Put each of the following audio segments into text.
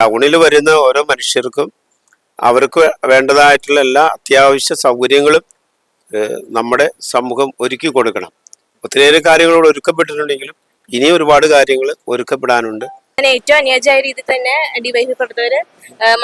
ടൗണിൽ വരുന്ന ഓരോ മനുഷ്യർക്കും അവർക്ക് വേണ്ടതായിട്ടുള്ള എല്ലാ അത്യാവശ്യ സൗകര്യങ്ങളും നമ്മുടെ സമൂഹം ഒരുക്കി കൊടുക്കണം. ഒത്തിരിയേറെ കാര്യങ്ങളോട് ഒരുക്കപ്പെട്ടിട്ടുണ്ടെങ്കിലും ഇനി ഒരുപാട് കാര്യങ്ങൾ ഒരുക്കപ്പെടാനുണ്ട്. ഏറ്റവും അനുയോജ്യമായ രീതിയിൽ തന്നെ ഡിവൈസ് പ്രവർത്തകര്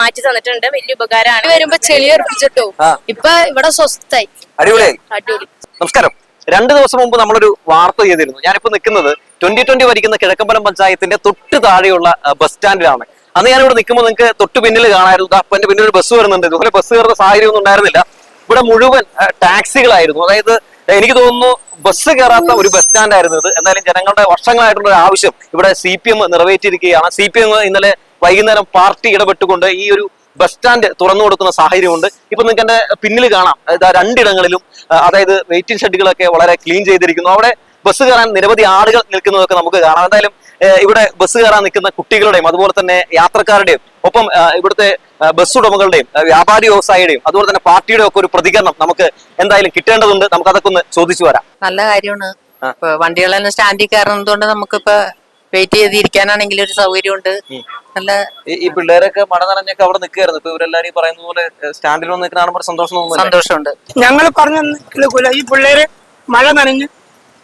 മാറ്റി തന്നിട്ടുണ്ട്. വലിയ ഉപകാരമാണ്. വരുമ്പോ ചെളി ഉറപ്പിച്ചിട്ടോ. ഇപ്പൊ ഇവിടെ സ്വസ്ഥായി അടിപൊളി. അടിപൊളി. നമസ്കാരം. രണ്ട് ദിവസം മുമ്പ് നമ്മളൊരു വാർത്ത ചെയ്തിരുന്നു ഞാനിപ്പോ നിൽക്കുന്നത് ട്വന്റി ട്വന്റി വരിക്കുന്ന കിഴക്കമ്പലം പഞ്ചായത്തിന്റെ തൊട്ട് താഴെയുള്ള ബസ് സ്റ്റാൻഡിലാണ്. അന്ന് ഇവിടെ നിൽക്കുമ്പോൾ നിങ്ങൾക്ക് തൊട്ട് പിന്നിൽ കാണായിരുന്നു. അപ്പൊ എന്റെ പിന്നിൽ ഒരു ബസ് വരുന്നുണ്ട്. ഇതുപോലെ ബസ് കയറുന്ന സാഹചര്യം ഒന്നും ഉണ്ടായിരുന്നില്ല. ഇവിടെ മുഴുവൻ ടാക്സികളായിരുന്നു. അതായത് എനിക്ക് തോന്നുന്നു ബസ് കയറാത്ത ഒരു ബസ് സ്റ്റാൻഡ് ആയിരുന്നു ഇത്. എന്തായാലും ജനങ്ങളുടെ വർഷങ്ങളായിട്ടുള്ള ഒരു ആവശ്യം ഇവിടെ സി പി എം നിറവേറ്റിയിരിക്കുകയാണ്. സി പി എം ഇന്നലെ വൈകുന്നേരം പാർട്ടി ഇടപെട്ടുകൊണ്ട് ഈ ഒരു ബസ് സ്റ്റാൻഡ് തുറന്നു കൊടുക്കുന്ന സാഹചര്യമുണ്ട്. ഇപ്പൊ നിങ്ങൾക്ക് എന്റെ പിന്നിൽ കാണാം. ഇതാ രണ്ടിടങ്ങളിലും അതായത് വെയിറ്റിംഗ് ഷെഡുകളൊക്കെ വളരെ ക്ലീൻ ചെയ്തിരിക്കുന്നു. അവിടെ ബസ് കയറാൻ നിരവധി ആളുകൾ നിൽക്കുന്നതൊക്കെ നമുക്ക് കാണാം. എന്തായാലും ഇവിടെ ബസ് കയറാൻ നിൽക്കുന്ന കുട്ടികളുടെയും അതുപോലെ തന്നെ യാത്രക്കാരുടെയും ഒപ്പം ഇവിടുത്തെ ബസ് ഉടമകളുടെയും വ്യാപാരി വ്യവസായിയുടെയും അതുപോലെ തന്നെ പാർട്ടിയുടെ ഒക്കെ ഒരു പ്രതികരണം നമുക്ക് എന്തായാലും കിട്ടേണ്ടതുണ്ട്. നമുക്ക് അതൊക്കെ ഒന്ന് ചോദിച്ചു വരാം. നല്ല കാര്യമാണ്. വണ്ടികളെല്ലാം സ്റ്റാൻഡിൽ കയറുന്നതുകൊണ്ട് നമുക്കിപ്പോ വെയിറ്റ് ചെയ്തിരിക്കാനാണെങ്കിൽ ഒരു സൗകര്യമുണ്ട്. നല്ല ഈ പിള്ളേരൊക്കെ മട നനഞ്ഞൊക്കെ അവിടെ നിൽക്കുകയായിരുന്നു ഇപ്പൊ ഇവരെല്ലാരും ഈ പറയുന്ന പോലെ സ്റ്റാൻഡിൽ വന്ന് നിൽക്കുന്ന കാണുമ്പോൾ സന്തോഷം സന്തോഷമുണ്ട്. ഞങ്ങൾ പറഞ്ഞു ഈ പിള്ളേര് മഴ നനഞ്ഞ്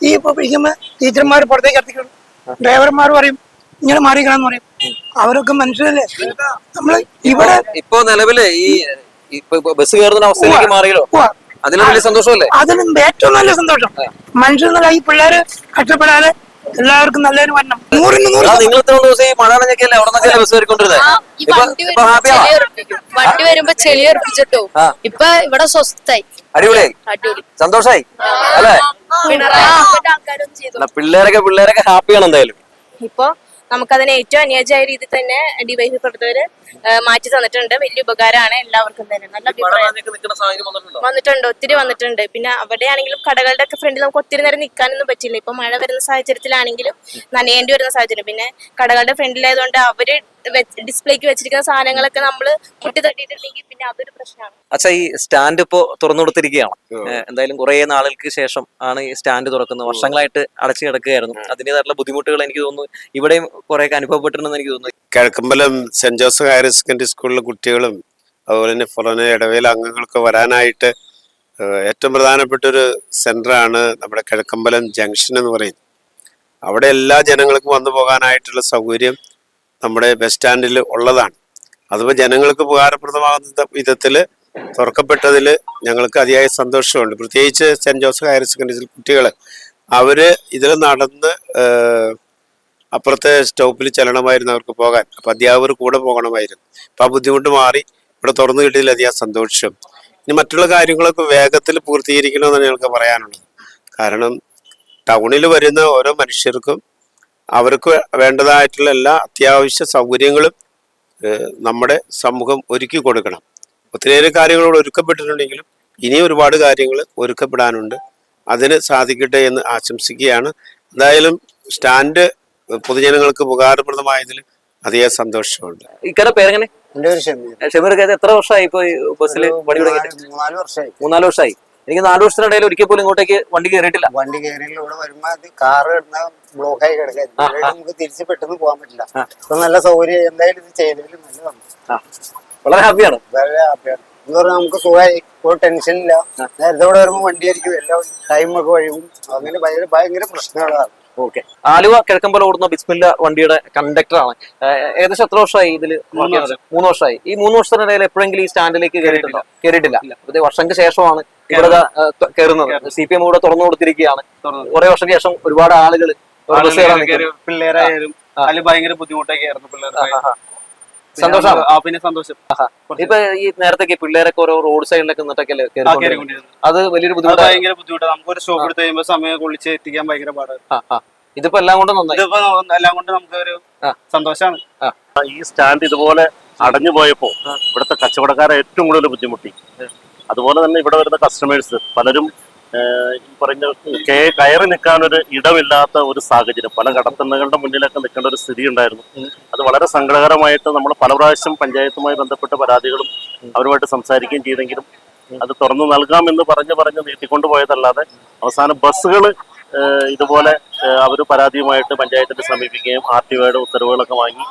ഈ ഇപ്പൊ പിടിക്കുമ്പോ ടീച്ചർമാർ പുറത്തേക്ക് എത്തിക്കണം ഡ്രൈവർമാർ പറയും ഇങ്ങനെ മാറിക്കണമെന്ന് പറയും. അവരൊക്കെ മനുഷ്യരല്ലേ? നമ്മൾ ഇവിടെ ഇപ്പൊ നിലവിൽ ഈ ബസ് കയറുന്ന അവസ്ഥയിലേക്ക് മാറിയല്ലോ. അതിലും വലിയ സന്തോഷമല്ലേ? അതിലും ഏറ്റവും നല്ല സന്തോഷം. മനുഷ്യർ ഈ പിള്ളേര് കഷ്ടപ്പെടാതെ എല്ലാവർക്കും നല്ലൊരു വരണം നൂറിന് നൂറ് നിങ്ങൾ ഇത്ര ദിവസം ഈ മഴ നനഞ്ഞൊക്കെയല്ലേ അവിടെ നിന്നൊക്കെ ബസ് കയറിക്കൊണ്ടിരുന്നത് ഈ ഇപ്പൊ വണ്ടി ഇപ്പൊ വരുമ്പോ ചെളി ഉറപ്പിക്കും. വണ്ടി വരുമ്പോ ചെളി ഉറപ്പിച്ചിട്ടോ. ആ. ഇപ്പൊ ഇവിടെ സ്വസ്ഥായി. അടിപൊളിയായി. അടിപൊളി. സന്തോഷായി? അല്ലേ? പിണറായി ആൾക്കാരൊന്നും ചെയ്തു. അല്ല, പിള്ളേരൊക്കെ പിള്ളേരൊക്കെ ഹാപ്പിയാണ് എന്തായാലും. ഇപ്പൊ നമുക്കതിന് ഏറ്റവും അനുയോജ്യമായ രീതിയിൽ തന്നെ ഡിവൈസ് പ്രവർത്തകര് മാറ്റി തന്നിട്ടുണ്ട്. വലിയ ഉപകാരമാണ് എല്ലാവർക്കും തന്നെ. നല്ല അഭിപ്രായം. വന്നിട്ടുണ്ട്? ഒത്തിരി വന്നിട്ടുണ്ട്. പിന്നെ അവിടെ ആണെങ്കിലും കടകളുടെ ഒക്കെ ഫ്രണ്ടിൽ നമുക്ക് ഒത്തിരി നേരം നിൽക്കാനൊന്നും പറ്റില്ല ഇപ്പൊ മഴ വരുന്ന സാഹചര്യത്തിലാണെങ്കിലും നനയേണ്ടി വരുന്ന സാഹചര്യം. പിന്നെ കടകളുടെ ഫ്രണ്ടിലായതുകൊണ്ട് അവർ ഡിസ്പ്ലേക്ക് വെച്ചിരിക്കുന്ന സാധനങ്ങളൊക്കെ നമ്മൾ മുട്ടി തട്ടിയിട്ടുണ്ടെങ്കിൽ പിന്നെ അതൊരു പ്രശ്നമാണ്. അച്ഛാ ഈ സ്റ്റാൻഡ് ഇപ്പോ തുറന്നു കൊടുത്തിരിക്കുകയാണ്. എന്തായാലും കുറെ നാളുകൾക്ക് ശേഷം ആണ് ഈ സ്റ്റാൻഡ് തുറക്കുന്നത്. വർഷങ്ങളായിട്ട് അടച്ചു കിടക്കുകയായിരുന്നു. അതിന്റെതായിട്ടുള്ള ബുദ്ധിമുട്ടുകൾ എനിക്ക് തോന്നുന്നു. ഇവിടെയും കുറെയൊക്കെ അനുഭവപ്പെട്ടിട്ടുണ്ടെന്ന് എനിക്ക് തോന്നുന്നു. Kizhakkambalam saint Joseph higher secondary സ്കൂളിലെ കുട്ടികളും അതുപോലെ തന്നെ പുറമെ ഇടവേല അംഗങ്ങൾക്ക് വരാനായിട്ട് ഏറ്റവും പ്രധാനപ്പെട്ട ഒരു സെന്റർ ആണ് നമ്മുടെ കിഴക്കമ്പലം ജംഗ്ഷൻ എന്ന് പറയുന്നത്. അവിടെ എല്ലാ ജനങ്ങൾക്കും വന്നു പോകാനായിട്ടുള്ള സൗകര്യം നമ്മുടെ ബസ് സ്റ്റാൻഡിൽ ഉള്ളതാണ്. അതിപ്പോൾ ജനങ്ങൾക്ക് ഉപകാരപ്രദമാകുന്ന വിധത്തിൽ തുറക്കപ്പെട്ടതിൽ ഞങ്ങൾക്ക് അതിയായ സന്തോഷമുണ്ട്. പ്രത്യേകിച്ച് സെന്റ് ജോസഫ് ഹയർ സെക്കൻഡറി കുട്ടികൾ അവർ ഇതിൽ നടന്ന് അപ്പുറത്തെ സ്റ്റോപ്പിൽ ചെല്ലണമായിരുന്നു അവർക്ക് പോകാൻ. അപ്പം അധ്യാപകർ കൂടെ പോകണമായിരുന്നു. അപ്പം ആ ബുദ്ധിമുട്ട് മാറി ഇവിടെ തുറന്നു കിട്ടിയതിൽ അധികം സന്തോഷം. ഇനി മറ്റുള്ള കാര്യങ്ങളൊക്കെ വേഗത്തിൽ പൂർത്തീകരിക്കണമെന്നാണ് ഞങ്ങൾക്ക് പറയാനുള്ളത്. കാരണം ടൗണിൽ വരുന്ന ഓരോ മനുഷ്യർക്കും അവർക്ക് വേണ്ടതായിട്ടുള്ള എല്ലാ അത്യാവശ്യ സൗകര്യങ്ങളും നമ്മുടെ സമൂഹം ഒരുക്കി കൊടുക്കണം. ഒത്തിരിയേറെ കാര്യങ്ങളോട് ഒരുക്കപ്പെട്ടിട്ടുണ്ടെങ്കിലും ഇനിയും ഒരുപാട് കാര്യങ്ങൾ ഒരുക്കപ്പെടാനുണ്ട്. അതിന് സാധിക്കട്ടെ എന്ന് ആശംസിക്കുകയാണ്. എന്തായാലും സ്റ്റാൻഡ് പൊതുജനങ്ങൾക്ക് ഉപകാരപ്രദമായതിൽ അധികം സന്തോഷമുണ്ട്. ഇക്കടെ പേരെങ്ങനെ? എത്ര വർഷമായി ഇപ്പൊ ബസ്സിൽ പണി തുടങ്ങിയിട്ട് മൂന്നാൽ വർഷമായി. മൂന്നാൽ വർഷമായി. എനിക്ക് നാല് വർഷത്തിനിടയിൽ ഒരിക്കൽ പോലും ഇങ്ങോട്ടേക്ക് വണ്ടി കയറിയിട്ടില്ല. വണ്ടി കയറിയിൽ ഇവിടെ വരുമ്പോ അത് കാറ് കിടന്ന ബ്ലോക്ക് ആയി കിടക്കുക. നമുക്ക് തിരിച്ച് പെട്ടെന്ന് പോകാൻ പറ്റില്ല. അപ്പൊ നല്ല സൗകര്യം എന്തായാലും ഇത് ചെയ്തതിലും നല്ലതാണ് വളരെ ഹാപ്പിയാണ്. വളരെ ഹാപ്പിയാണ്. എന്ന് പറഞ്ഞാൽ നമുക്ക് സുഖമായി ഇപ്പോൾ ടെൻഷൻ ഇല്ല നേരത്തെ ഇവിടെ വരുമ്പോൾ വണ്ടി ആയിരിക്കും. എല്ലാം ടൈമൊക്കെ വഴിയും അങ്ങനെ ഭയങ്കര ഭയങ്കര പ്രശ്നങ്ങളാണ് ഓക്കെ. ആലുവ കിഴക്കമ്പലം ഓടുന്ന ബിസ്മില്ല വണ്ടിയുടെ കണ്ടക്ടറാണ് ഏകദേശം എത്ര വർഷമായി ഇതിൽ മൂന്ന് വർഷമായി. ഈ മൂന്ന് വർഷത്തിനിടയിൽ എപ്പോഴെങ്കിലും ഈ സ്റ്റാൻഡിലേക്ക് കയറിയിട്ടുണ്ടോ? കയറിയിട്ടില്ല ഇത് വർഷങ്ങൾക്ക് ശേഷമാണ് ഇവിടെ കയറുന്നത്. സി പി എം ഇവിടെ തുറന്നു കൊടുത്തിരിക്കുകയാണ്. കുറെ വർഷത്തിന് ശേഷം ഒരുപാട് ആളുകൾ. പിള്ളേരായാലും അതിൽ ഭയങ്കര ബുദ്ധിമുട്ടൊക്കെ ആയിരുന്നു പിള്ളേർക്ക് ആ പിന്നെ സന്തോഷം. ഇപ്പൊ ഈ നേരത്തെ പിള്ളേരൊക്കെ ഓരോ റോഡ് സൈഡിലൊക്കെ നിന്നിട്ടൊക്കെ അത് വലിയൊരു ബുദ്ധിമുട്ടാണ് ഭയങ്കര ബുദ്ധിമുട്ടാണ് നമുക്ക് ഒരു സ്റ്റോപ്പ് എടുത്ത് കഴിയുമ്പോൾ സമയം കുളിച്ച് എത്തിക്കാൻ ഭയങ്കര പാടാണ് ഇതിപ്പോ എല്ലാം കൊണ്ടും ഇതിപ്പോ എല്ലാം കൊണ്ട് നമുക്ക് ഒരു ആ. സന്തോഷമാണ് ഈ സ്റ്റാൻഡ് ഇതുപോലെ അടഞ്ഞു പോയപ്പോ ഇവിടുത്തെ കച്ചവടക്കാരെ ഏറ്റവും കൂടുതൽ ബുദ്ധിമുട്ടി. അതുപോലെ തന്നെ ഇവിടെ വരുന്ന കസ്റ്റമേഴ്സ് പലരും ഈ പറഞ്ഞ കയറി നിൽക്കാൻ ഒരു ഇടമില്ലാത്ത ഒരു സാഹചര്യം. പല കടത്തണ്ണകളുടെ മുന്നിലൊക്കെ നിൽക്കേണ്ട ഒരു സ്ഥിതി ഉണ്ടായിരുന്നു. അത് വളരെ സങ്കടകരമായിട്ട് നമ്മൾ പല പ്രാവശ്യം പഞ്ചായത്തുമായി ബന്ധപ്പെട്ട പരാതികളും അവരുമായിട്ട് സംസാരിക്കുകയും ചെയ്തെങ്കിലും അത് തുറന്നു നൽകാമെന്ന് പറഞ്ഞ് പറഞ്ഞ് നീട്ടിക്കൊണ്ടു പോയതല്ലാതെ അവസാനം ബസ്സുകൾ ഇതുപോലെ അവർ പരാതിയുമായിട്ട് പഞ്ചായത്തിനെ സമീപിക്കുകയും ആർ ടി ഒയുടെ ഉത്തരവുകളൊക്കെ വാങ്ങി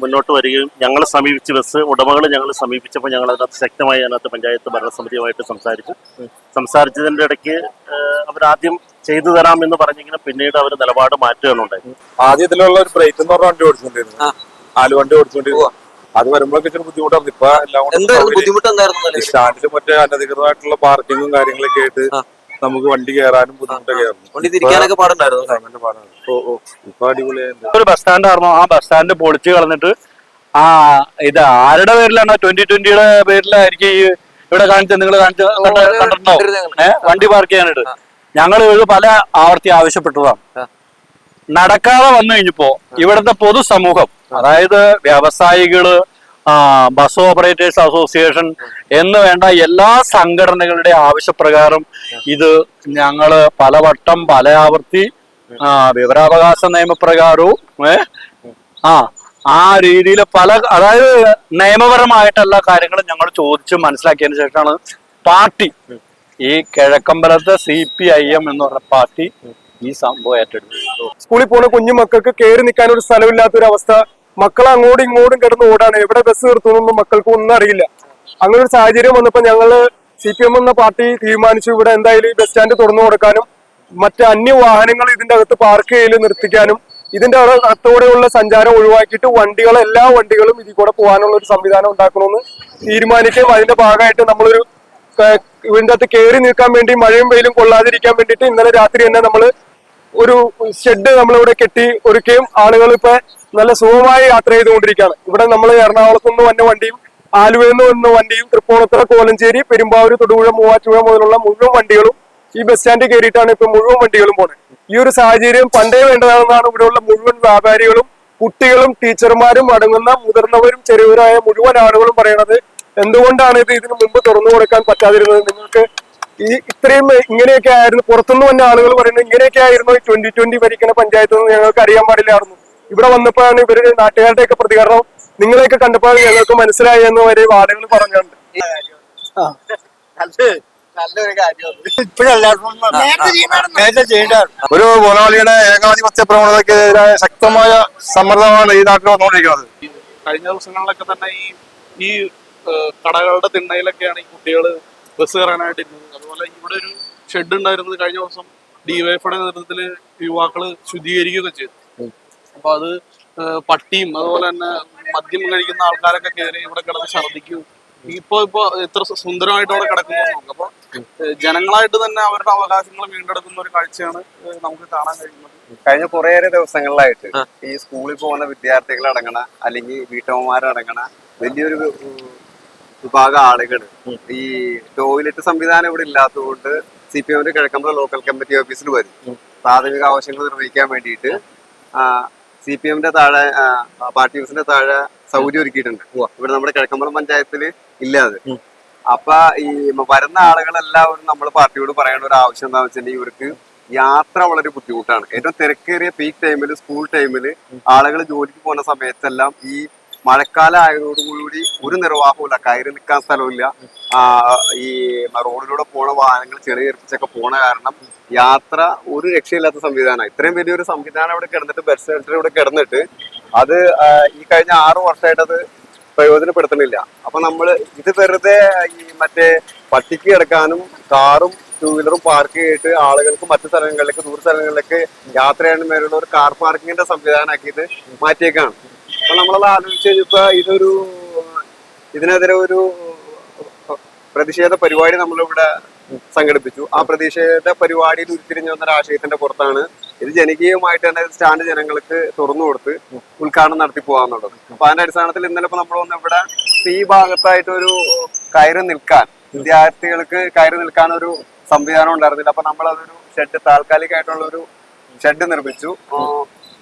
മുന്നോട്ട് വരികയും ഞങ്ങളെ സമീപിച്ച് ബസ് ഉടമകൾ ഞങ്ങൾ സമീപിച്ചപ്പോൾ ഞങ്ങൾ അതിനകത്ത് ശക്തമായി അതിനകത്ത് പഞ്ചായത്ത് ഭരണസമിതിയുമായിട്ട് സംസാരിച്ചു. സംസാരിച്ചതിന്റെ ഇടയ്ക്ക് അവരാദ്യം ചെയ്തു തരാം എന്ന് പറഞ്ഞെങ്കിലും പിന്നീട് അവർ നിലപാട് മാറ്റുകയാണ് ഉണ്ടായത് ആദ്യം ഒരു ബ്രേക്ക് എന്ന് പറഞ്ഞ വണ്ടി ഓടിച്ചുകൊണ്ടിരുന്നു. ആൽ വണ്ടി ഓടിച്ചുകൊണ്ടിരുന്നു. അത് വരുമ്പോഴൊക്കെ ഇച്ചിരി ബുദ്ധിമുട്ടാണ് ഇപ്പൊ എല്ലാം സ്റ്റാൻഡിൽ മറ്റേ അനധികൃതമായിട്ടുള്ള പാർക്കിങ്ങും കാര്യങ്ങളൊക്കെ ആയിട്ട്. നമുക്ക് വണ്ടി കയറാനും ബുദ്ധിമുട്ടൊക്കെ ആയിരുന്നു. വണ്ടി തിരിക്കാനൊക്കെ പാടുണ്ടായിരുന്നു ഒരു ബസ് സ്റ്റാൻഡ് ആയിരുന്നു. ആ ബസ് സ്റ്റാൻഡ് പൊളിച്ച് കളഞ്ഞിട്ട് ആ ഇത് ആരുടെ പേരിലാണ് ട്വന്റി ട്വന്റിയുടെ പേരിലായിരിക്കും ഈ ഇവിടെ കാണിച്ച നിങ്ങൾ കാണിച്ച കണ്ട- കണ്ടിട്ടുണ്ടോ ഏഹ് വണ്ടി പാർക്ക് ചെയ്യാനായിട്ട്. ഞങ്ങൾ ഇത് പല ആവർത്തി ആവശ്യപ്പെട്ടതാണ്. നടക്കാതെ വന്നു കഴിഞ്ഞപ്പോ ഇവിടുത്തെ പൊതുസമൂഹം അതായത് വ്യവസായികൾ ബസ് ഓപ്പറേറ്റേഴ്സ് അസോസിയേഷൻ എന്ന് വേണ്ട എല്ലാ സംഘടനകളുടെ ആവശ്യപ്രകാരം ഇത് ഞങ്ങൾ പലവട്ടം പല ആവർത്തി വിവരാവകാശ നിയമപ്രകാരവും ഏ ആ ആ രീതിയിൽ പല അതായത് നിയമപരമായിട്ടുള്ള കാര്യങ്ങളും ഞങ്ങൾ ചോദിച്ച് മനസ്സിലാക്കിയതിന് ശേഷമാണ് പാർട്ടി ഈ കിഴക്കമ്പലത്തെ സി പി ഐ എം എന്ന് പറഞ്ഞ പാർട്ടി ഈ സംഭവം ഏറ്റെടുത്തു സ്കൂളിൽ പോകുന്ന കുഞ്ഞു മക്കൾക്ക് കയറി നിൽക്കാൻ ഒരു സ്ഥലമില്ലാത്തൊരു അവസ്ഥ മക്കൾ അങ്ങോട്ടും ഇങ്ങോട്ടും കിടന്ന് ഓടാണ്. എവിടെ ബസ് നിർത്തുന്നൊന്നും മക്കൾക്ക് ഒന്നും അറിയില്ല. അങ്ങനെ ഒരു സാഹചര്യം വന്നപ്പോ ഞങ്ങൾ സി പി എം എന്ന പാർട്ടി തീരുമാനിച്ചു. ഇവിടെ എന്തായാലും ഈ ബസ് സ്റ്റാൻഡ് തുറന്നു കൊടുക്കാനും മറ്റ് അന്യ വാഹനങ്ങൾ ഇതിന്റെ അകത്ത് പാർക്ക് ചെയ്യൽ നിർത്തിക്കാനും ഇതിന്റെ അകത്തോടെയുള്ള സഞ്ചാരം ഒഴിവാക്കിയിട്ട് വണ്ടികൾ എല്ലാ വണ്ടികളും ഇതിൽ കൂടെ പോകാനുള്ള ഒരു സംവിധാനം ഉണ്ടാക്കണമെന്ന് തീരുമാനിക്കുകയും അതിന്റെ ഭാഗമായിട്ട് നമ്മളൊരു ഇതിന്റെ അകത്ത് കയറി നിൽക്കാൻ വേണ്ടി മഴയും വെയിലും കൊള്ളാതിരിക്കാൻ വേണ്ടിയിട്ട് ഇന്നലെ രാത്രി തന്നെ നമ്മൾ ഒരു ഷെഡ് നമ്മളിവിടെ കെട്ടി ഒരുക്കുകയും ആളുകൾ ഇപ്പൊ നല്ല സുഖമായി യാത്ര ചെയ്തുകൊണ്ടിരിക്കുകയാണ്. ഇവിടെ നമ്മൾ എറണാകുളത്ത് നിന്ന് വന്ന വണ്ടിയും ആലുവയിൽ നിന്ന് വന്ന വണ്ടിയും തൃപ്പൂണിത്തുറ കോലഞ്ചേരി പെരുമ്പാവൂർ തൊടുപുഴ മൂവാറ്റുപുഴ മുതലുള്ള മുഴുവൻ വണ്ടികളും ഈ ബസ് സ്റ്റാൻഡിൽ കയറിയിട്ടാണ് ഇപ്പൊ മുഴുവൻ വണ്ടികളും പോണത് ഈ ഒരു സാഹചര്യം പണ്ടേ വേണ്ടതാണെന്നാണ് ഇവിടെയുള്ള മുഴുവൻ വ്യാപാരികളും കുട്ടികളും ടീച്ചർമാരും അടങ്ങുന്ന മുതിർന്നവരും ചെറിയവരായ മുഴുവൻ ആളുകളും പറയണത്. എന്തുകൊണ്ടാണ് ഇത് ഇതിനു മുമ്പ് തുറന്നു കൊടുക്കാൻ പറ്റാതിരുന്നത്? നിങ്ങൾക്ക് ഈ ഇത്രയും ഇങ്ങനെയൊക്കെ ആയിരുന്നു. പുറത്തുനിന്ന് വന്ന ആളുകൾ പറയുന്നത് ഇങ്ങനെയൊക്കെ ആയിരുന്നു ഈ ട്വന്റി ട്വന്റി ഭരിക്കുന്ന പഞ്ചായത്ത് എന്ന് ഞങ്ങൾക്ക് അറിയാൻ പാടില്ലായിരുന്നു. ഇവിടെ വന്നപ്പോഴാണ് ഇവർ നാട്ടുകാരുടെയൊക്കെ പ്രതികരണം നിങ്ങളെയൊക്കെ കണ്ടപ്പോൾ ഞങ്ങൾക്ക് മനസ്സിലായി എന്ന് വരെ വാർഡുകൾ പറഞ്ഞുണ്ട് ഒരു മുതലാളിയുടെ ഏകാധിപത്യ പ്രവണതക്കെതിരായ ശക്തമായ സമ്മർദ്ദമാണ് ഈ നാട്ടിൽ വന്നുകൊണ്ടിരിക്കുന്നത്. കഴിഞ്ഞ ദിവസങ്ങളിലൊക്കെ തന്നെ ഈ ഈ കടകളുടെ തിണ്ണയിലൊക്കെയാണ് ഈ കുട്ടികൾ ബസ് കയറാനായിട്ട് ഇരുന്നത്. അതുപോലെ ഇവിടെ ഒരു ഷെഡ് ഉണ്ടായിരുന്നത് കഴിഞ്ഞ ദിവസം ഡിവൈഫയുടെ നേതൃത്വത്തിൽ യുവാക്കൾ ശുദ്ധീകരിക്കുകയൊക്കെ ചെയ്തു. അപ്പൊ അത് പട്ടിയും അതുപോലെ തന്നെ മദ്യം കഴിക്കുന്ന ആൾക്കാരൊക്കെ കയറി ഇവിടെ കിടന്ന് ഛർദിക്കും ഇപ്പൊ ഇപ്പൊ എത്ര സുന്ദരമായിട്ട് അവിടെ കിടക്കുന്നു അപ്പൊ ജനങ്ങളായിട്ട് തന്നെ അവരുടെ അവകാശങ്ങൾ വീണ്ടെടുക്കുന്ന ഒരു കാഴ്ചയാണ് നമുക്ക് കാണാൻ കഴിയുന്നത്. കഴിഞ്ഞ കുറേയേറെ ദിവസങ്ങളിലായിട്ട് ഈ സ്കൂളിൽ പോകുന്ന വിദ്യാർത്ഥികൾ അടങ്ങണ അല്ലെങ്കിൽ വീട്ടമ്മമാരടങ്ങണ വലിയൊരു വിഭാഗം ആളുകൾ ഈ ടോയ്ലറ്റ് സംവിധാനം ഇവിടെ ഇല്ലാത്തതുകൊണ്ട് സി പി എമ്മിന്റെ കിഴക്കമ്പല ലോക്കൽ കമ്മിറ്റി ഓഫീസിൽ വരും. പ്രാഥമിക ആവശ്യങ്ങൾ നിർവഹിക്കാൻ വേണ്ടിയിട്ട് സി പി എമ്മിന്റെ താഴെ പാർട്ടി ഓഫീസിന്റെ താഴെ സൗകര്യം ഒരുക്കിയിട്ടുണ്ട്. ഇവിടെ നമ്മുടെ കിഴക്കമ്പലം പഞ്ചായത്തിൽ ഇല്ലാതെ അപ്പൊ ഈ വരുന്ന ആളുകളെല്ലാവരും നമ്മൾ പാർട്ടിയോട് പറയേണ്ട ഒരു ആവശ്യം എന്താണെന്ന് വെച്ചിട്ടുണ്ടെങ്കിൽ ഇവർക്ക് യാത്ര വളരെ ബുദ്ധിമുട്ടാണ്. ഏറ്റവും തിരക്കേറിയ പീക്ക് ടൈമിൽ സ്കൂൾ ടൈമിൽ ആളുകൾ ജോലിക്ക് പോകുന്ന സമയത്തെല്ലാം ഈ മഴക്കാലം ആയതോടുകൂടി ഒരു നിർവാഹമില്ല കയറി നിൽക്കാൻ സ്ഥലമില്ല ഈ റോഡിലൂടെ പോണ വാഹനങ്ങൾ ചെറിയ എറിച്ചൊക്കെ പോണ കാരണം യാത്ര ഒരു രക്ഷയില്ലാത്ത സംവിധാനമാണ്. ഇത്രയും വലിയൊരു സംവിധാനം ഇവിടെ കിടന്നിട്ട് ബസ് സെന്റർ ഇവിടെ കിടന്നിട്ട് അത് ഈ കഴിഞ്ഞ ആറു വർഷമായിട്ട് അത് പ്രയോജനപ്പെടുത്തണില്ല അപ്പൊ നമ്മൾ ഇത് വെറുതെ ഈ മറ്റേ പട്ടിക്ക് കിടക്കാനും കാറും ടൂ വീലറും പാർക്ക് ചെയ്തിട്ട് ആളുകൾക്ക് മറ്റു സ്ഥലങ്ങളിലേക്ക് ദൂര സ്ഥലങ്ങളിലേക്ക് യാത്ര ചെയ്യാൻ മേലുള്ള ഒരു കാർ പാർക്കിങ്ങിന്റെ സംവിധാനമാക്കി ഇത് മാറ്റിയേക്കാണ്. അപ്പൊ നമ്മളത് ആലോചിച്ച് കഴിഞ്ഞപ്പോ ഇതൊരു ഇതിനെതിരെ ഒരു പ്രതിഷേധ പരിപാടി നമ്മളിവിടെ സംഘടിപ്പിച്ചു. ആ പ്രതിഷേധ പരിപാടിയിൽ ഉരുത്തിരിഞ്ഞു വന്ന ആശയത്തിന്റെ പുറത്താണ് ഇത് ജനകീയമായിട്ട് തന്നെ സ്റ്റാൻഡ് ജനങ്ങൾക്ക് തുറന്നു കൊടുത്ത് ഉദ്ഘാടനം നടത്തി പോകാന്നുള്ളത്. അപ്പൊ അതിന്റെ അടിസ്ഥാനത്തിൽ ഇന്നലെ ഇപ്പൊ നമ്മൾ വന്ന് ഇവിടെ ഈ ഭാഗത്തായിട്ട് ഒരു കയറി നിൽക്കാൻ വിദ്യാർത്ഥികൾക്ക് കയറി നിൽക്കാൻ ഒരു സംവിധാനം ഉണ്ടായിരുന്നില്ല. അപ്പൊ നമ്മൾ അതൊരു ഷെഡ് താൽക്കാലികമായിട്ടുള്ള ഒരു ഷെഡ് നിർമ്മിച്ചു.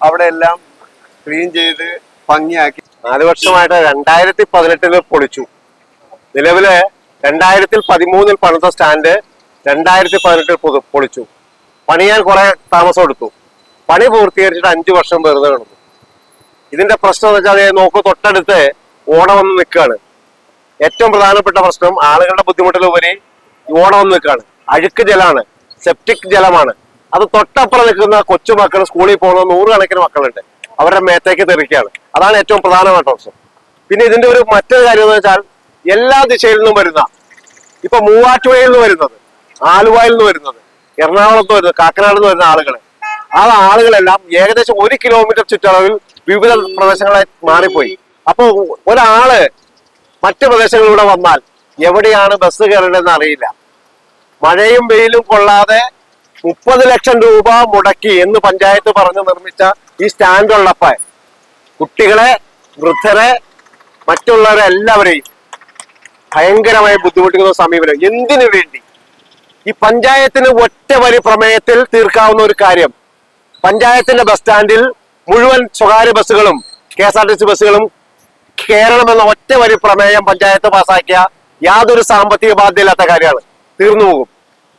അവിടെ എല്ലാം ക്ലീൻ ചെയ്ത് ഭംഗിയാക്കി. നാല് വർഷമായിട്ട് രണ്ടായിരത്തി പതിനെട്ടിൽ പൊളിച്ചു. നിലവിൽ രണ്ടായിരത്തിൽ പതിമൂന്നിൽ പണിത സ്റ്റാൻഡ് രണ്ടായിരത്തി പതിനെട്ടിൽ പൊതു പൊളിച്ചു. പണിയാൻ കുറെ താമസം എടുത്തു. പണി പൂർത്തീകരിച്ചിട്ട് അഞ്ചു വർഷം വെറുതെ കിടന്നു. ഇതിന്റെ പ്രശ്നം എന്ന് വെച്ചാൽ നോക്ക് തൊട്ടടുത്ത് ഓണം വന്ന് നിൽക്കുകയാണ്. ഏറ്റവും പ്രധാനപ്പെട്ട പ്രശ്നം ആളുകളുടെ ബുദ്ധിമുട്ടിലുപരി ഓണം വന്ന് നിൽക്കുകയാണ്. അഴുക്ക് ജലമാണ് സെപ്റ്റിക് ജലമാണ്. അത് തൊട്ടപ്പുറം നിൽക്കുന്ന കൊച്ചുമക്കൾ സ്കൂളിൽ പോകുന്ന നൂറുകണക്കിന് മക്കളുണ്ട്. അവരുടെ മേത്തേക്ക് തെറിക്കുകയാണ്. അതാണ് ഏറ്റവും പ്രധാനമായിട്ട് പ്രശ്നം. പിന്നെ ഇതിന്റെ ഒരു മറ്റൊരു കാര്യം എന്ന് വെച്ചാൽ എല്ലാ ദിശയിൽ നിന്നും വരുന്ന ഇപ്പൊ മൂവാറ്റുപുഴയിൽ നിന്ന് വരുന്നത് ആലുവയിൽ നിന്ന് വരുന്നത് എറണാകുളത്ത് വരുന്നത് കാക്കനാട് നിന്ന് വരുന്ന ആളുകൾ ആ ആളുകളെല്ലാം ഏകദേശം ഒരു കിലോമീറ്റർ ചുറ്റളവിൽ വിവിധ പ്രദേശങ്ങളായി മാറിപ്പോയി. അപ്പോൾ ഒരാൾ മറ്റു പ്രദേശങ്ങളിലൂടെ വന്നാൽ എവിടെയാണ് ബസ് കയറേണ്ടതെന്ന് അറിയില്ല. മഴയും വെയിലും കൊള്ളാതെ മുപ്പത് ലക്ഷം രൂപ മുടക്കി എന്ന് പഞ്ചായത്ത് പറഞ്ഞ് നിർമ്മിച്ച ഈ സ്റ്റാൻഡ് ഉള്ളപ്പ കുട്ടികളെ വൃദ്ധരെ മറ്റുള്ളവരെ എല്ലാവരെയും ഭയങ്കരമായി ബുദ്ധിമുട്ടിക്കുന്ന സമീപനം. എന്തിനു വേണ്ടി? ഈ പഞ്ചായത്തിന് ഒറ്റ വരി പ്രമേയത്തിൽ തീർക്കാവുന്ന ഒരു കാര്യം. പഞ്ചായത്തിന്റെ ബസ് സ്റ്റാൻഡിൽ മുഴുവൻ സ്വകാര്യ ബസ്സുകളും K S R T C ബസ്സുകളും കേരളം എന്ന ഒറ്റ വരി പ്രമേയം പഞ്ചായത്ത് പാസാക്കിയ യാതൊരു സാമ്പത്തിക ബാധ്യതയില്ലാത്ത കാര്യമാണ്. തീർന്നു പോകും.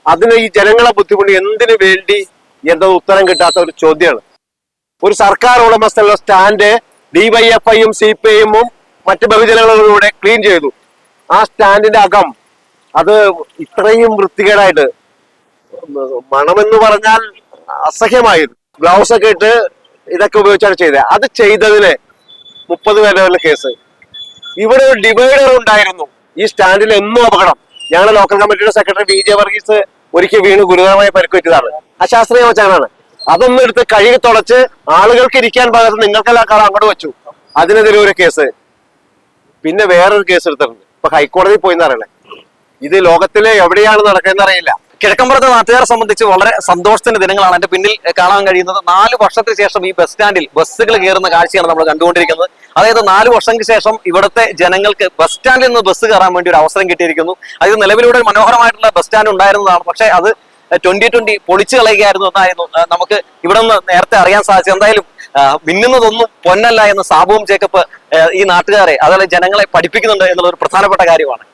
അതിന് ഈ ജനങ്ങളെ ബുദ്ധിമുട്ട് എന്തിനു വേണ്ടി എന്നത് ഉത്തരം കിട്ടാത്ത ഒരു ചോദ്യമാണ്. ഒരു സർക്കാർ ഉടമസ്ഥലുള്ള സ്റ്റാൻഡ് ഡിവൈഎഫ്ഐയും സി പി ഐഎമ്മും മറ്റ് ബഹുജനങ്ങളിലൂടെ ക്ലീൻ ചെയ്തു. ആ സ്റ്റാൻഡിന്റെ അകം അത് ഇത്രയും വൃത്തികേടായിട്ട് മണമെന്ന് പറഞ്ഞാൽ അസഹ്യമായിരുന്നു ഗ്ലൗസ് ഒക്കെ ഇട്ട് ഇതൊക്കെ ഉപയോഗിച്ചാണ് ചെയ്തത്. അത് ചെയ്തതിന് മുപ്പത് പേരുടെ കേസ്. ഇവിടെ ഒരു ഡിവൈഡർ ഉണ്ടായിരുന്നു. ഈ സ്റ്റാൻഡിൽ എന്നും അപകടം. ഞങ്ങളുടെ ലോക്കൽ കമ്മിറ്റിയുടെ സെക്രട്ടറി ബി ജെ വർഗീസ് ഒരിക്കൽ വീണ് ഗുരുതരമായി പരിക്കുപറ്റിയതാണ് അശാസ്ത്രീയ വച്ചാണ് അതൊന്നും എടുത്ത് കഴുകി തുളച്ച് ആളുകൾക്ക് ഇരിക്കാൻ പാകത്ത് നിങ്ങൾക്കെല്ലാം കാലം അങ്ങോട്ട് വെച്ചു. അതിനെതിരെ ഒരു കേസ്. പിന്നെ വേറൊരു കേസ് എടുത്തിട്ടുണ്ട്. ഇപ്പൊ ഹൈക്കോടതി പോയി എന്നറിയണേ ഇത് ലോകത്തിലെ എവിടെയാണ് നടക്കുന്നത് അറിയില്ല. കിഴക്കമ്പുറത്തെ നാട്ടുകാരെ സംബന്ധിച്ച് വളരെ സന്തോഷത്തിന്റെ ദിനങ്ങളാണ് എന്റെ പിന്നിൽ കാണാൻ കഴിയുന്നത്. നാല് വർഷത്തിന് ശേഷം ഈ ബസ് സ്റ്റാൻഡിൽ ബസ്സുകൾ കയറുന്ന കാഴ്ചയാണ് നമ്മൾ കണ്ടുകൊണ്ടിരിക്കുന്നത്. അതായത് നാല് വർഷങ്ങൾക്ക് ശേഷം ഇവിടുത്തെ ജനങ്ങൾക്ക് ബസ് സ്റ്റാൻഡിൽ നിന്ന് ബസ് കയറാൻ വേണ്ടി ഒരു അവസരം കിട്ടിയിരിക്കുന്നു. അതായത് നിലവിലൂടെ മനോഹരമായിട്ടുള്ള ബസ് സ്റ്റാൻഡ് ഉണ്ടായിരുന്നതാണ്. പക്ഷേ അത് ട്വന്റി ട്വന്റി പൊളിച്ചു കളയുകയായിരുന്നു എന്നായിരുന്നു. നമുക്ക് ഇവിടെ നിന്ന് നേരത്തെ അറിയാൻ സാധിച്ചത്. എന്തായാലും മിന്നുന്നതൊന്നും പൊന്നല്ല എന്ന് സാബുവും ജേക്കബ് ഈ നാട്ടുകാരെ അതായത് ജനങ്ങളെ പഠിപ്പിക്കുന്നുണ്ട് എന്നുള്ള ഒരു പ്രധാനപ്പെട്ട കാര്യമാണ്.